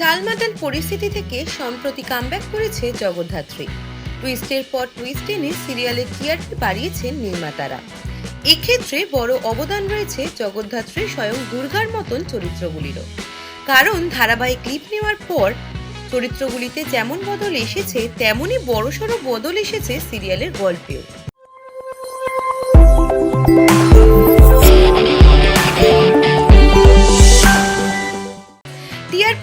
টালমাটাল পরিস্থিতি থেকে সম্প্রতি কামব্যাক করেছে জগদ্ধাত্রী। টুইস্টের পর টুইস্ট এনে সিরিয়ালের টিআরপি বাড়িয়েছেন নির্মাতারা। এক্ষেত্রে বড় অবদান রয়েছে জগদ্ধাত্রী স্বয়ং দুর্গার মতন চরিত্রগুলিরও। কারণ ধারাবাহিক ক্লিপ নেওয়ার পর চরিত্রগুলিতে যেমন বদল এসেছে, তেমনই বড়সড় বদল এসেছে সিরিয়ালের গল্পেও।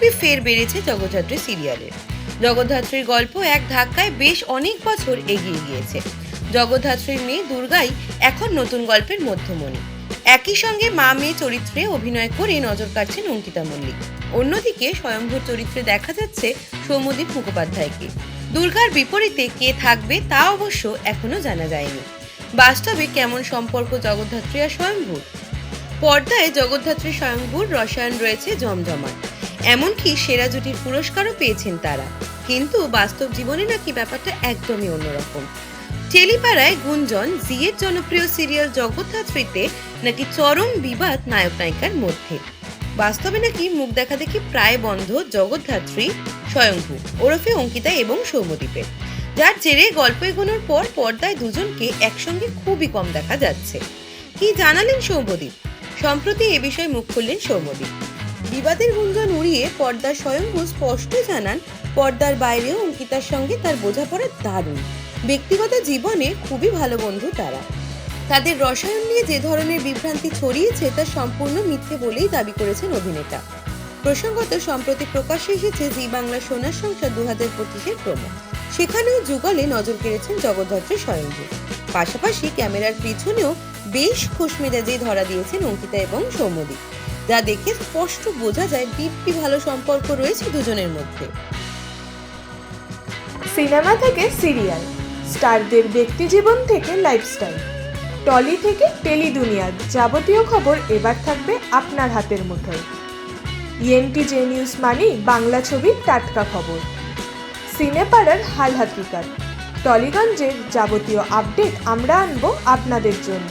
টিআরপি ফের বেড়েছে জগদ্ধাত্রী সিরিয়ালের। জগদ্ধাত্রীর গল্প এক ধাক্কায় বেশ অনেক বছর এগিয়ে গিয়েছে। জগদ্ধাত্রীর মেয়ে দুর্গাই এখন নতুন গল্পের মধ্যমণি। একই সঙ্গে মা মেয়ে চরিত্রে অভিনয় করে নজর কাটছেন অঙ্কিতা মল্লিক। অন্যদিকে স্বয়ংভূর চরিত্রে দেখা যাচ্ছে সৌম্যদীপ মুখোপাধ্যায়কে। দুর্গার বিপরীতে কে থাকবে তা অবশ্য এখনও জানা যায়নি। বাস্তবে কেমন সম্পর্ক জগদ্ধাত্রী আর স্বয়ংভূর পর্দায় জগদ্ধাত্রী স্বয়ংভূর রসায়ন রয়েছে জমজমাট। এমনকি সেরা জুটির পুরস্কারও পেয়েছেন তারা। কিন্তু বাস্তব জীবনে নাকি ব্যাপারটা একদমই অন্যরকম। টেলিপাড়ায় গুঞ্জন জিয়ের জনপ্রিয় সিরিয়াল জগদ্ধাত্রীতে নাকি চরম বিবাদ নায়ক নায়িকার মধ্যে। বাস্তবে নাকি মুখ দেখা দেখি প্রায় বন্ধ জগদ্ধাত্রী, স্বয়ংভূ, ওরফে অঙ্কিতা এবং সৌম্যদীপের। যার জেরে গল্প এগোনোর পর পর্দায় দুজনকে একসঙ্গে খুবই কম দেখা যাচ্ছে। কি জানালেন সৌম্যদীপ? সম্প্রতি এ বিষয়ে মুখ খুললেন সৌম্যদীপ। বিবাদের গুঞ্জন উড়িয়ে পর্দার স্বয়ংভূ স্পষ্ট জানান, পর্দার বাইরেও অঙ্কিতার সঙ্গে তার বোঝাপড়া দারুণ। ব্যক্তিগত জীবনে খুবই ভালো বন্ধু তারা। তাদের রসায়ন নিয়ে যে ধরনের বিভ্রান্তি ছড়িয়েছে তা সম্পূর্ণ মিথ্যে বলেই দাবি করেছেন অভিনেতা। প্রসঙ্গত, সম্প্রতি প্রকাশ্যে এসেছে জি বাংলা সোনার সংসার দু হাজার পঁচিশের প্রমো সেখানেও যুগলে নজর কেড়েছেন জগদ্ধাত্রী স্বয়ংভূ। পাশাপাশি ক্যামেরার পিছনেও বেশ খোশ মেজাজেই ধরা দিয়েছেন অঙ্কিতা এবং সৌম্যদীপ। যা দেখে স্পষ্ট বোঝা যায় দিব্যি ভালো সম্পর্ক রয়েছে দুজনের মধ্যে। সিনেমা থেকে সিরিয়াল, স্টারদের ব্যক্তিজীবন থেকে লাইফস্টাইল, টলি থেকে টেলি দুনিয়ার যাবতীয় খবর এবার থাকবে আপনার হাতের মুঠোয়। ENT J news money Bangla ছবির টাটকা খবর। সিনেপাড়ার হাল হাকিকাত টলিগঞ্জের যাবতীয় আপডেট আমরা আনব আপনাদের জন্য।